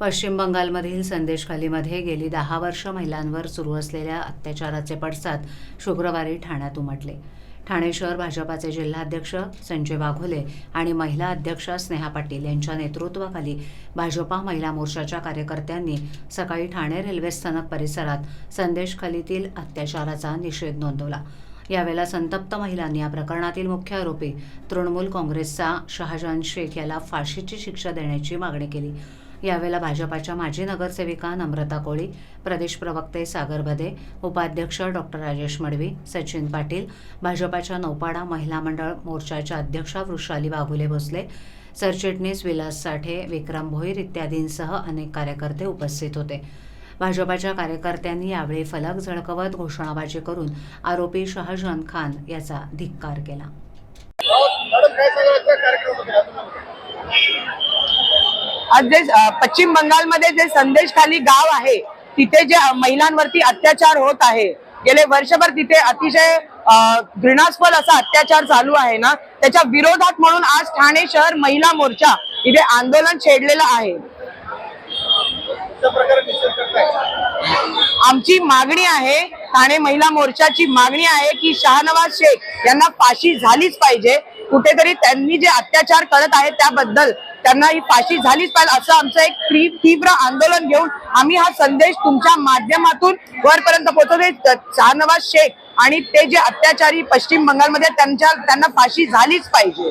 पश्चिम बंगालमधील संदेशखालीमध्ये गेली दहा वर्ष महिलांवर सुरू असलेल्या अत्याचाराचे पडसाद शुक्रवारी ठाण्यात उमटले. ठाणे शहर भाजपाचे जिल्हाध्यक्ष संजय वाघोले आणि महिला अध्यक्ष स्नेहा पाटील यांच्या नेतृत्वाखाली भाजपा महिला मोर्चाच्या कार्यकर्त्यांनी सकाळी ठाणे रेल्वे स्थानक परिसरात संदेशखालीतील अत्याचाराचा निषेध नोंदवला. यावेळेला संतप्त महिलांनी या प्रकरणातील मुख्य आरोपी तृणमूल काँग्रेसचा शहाजहान शेख याला फाशीची शिक्षा देण्याची मागणी केली. यावेळेला भाजपाच्या माजी नगरसेविका नम्रता कोळी प्रदेश प्रवक्ते सागर भदे उपाध्यक्ष डॉक्टर राजेश मडवी सचिन पाटील भाजपाच्या नौपाडा महिला मंडळ मोर्चाच्या अध्यक्षा वृषाली वाघुले भोसले सरचिटणीस विलास साठे विक्रम भोईर इत्यादींसह अनेक कार्यकर्ते उपस्थित होते. भाजपाच्या कार्यकर्त्यांनी यावेळी फलक झळकवत घोषणाबाजी करून आरोपी शहाजहान खान याचा धिक्कार केला. आज जे पश्चिम बंगालमध्ये जे संदेश खाली गाव आहे तिथे जे महिलांवरती अत्याचार होत आहे गेले वर्षभर तिथे अतिशय घृणास्पद असा अत्याचार चालू आहे ना त्याच्या विरोधात म्हणून आज ठाणे शहर महिला मोर्चा इथे आंदोलन छेडलेलं आहे. आमची मागणी आहे ठाणे महिला मोर्चाची मागणी आहे की शाहनवाज शेख यांना फाशी झालीच पाहिजे कुठेतरी त्यांनी जे अत्याचार करत आहेत त्याबद्दल त्यांना ही फाशी झालीच पाहिजे असं आमचं एक तीव्र आंदोलन घेऊन आम्ही हा संदेश तुमच्या माध्यमातून वरपर्यंत पोहोचवतो शाहनवाज शेख आणि ते जे अत्याचारी पश्चिम बंगालमध्ये त्यांच्या त्यांना फाशी झालीच पाहिजे.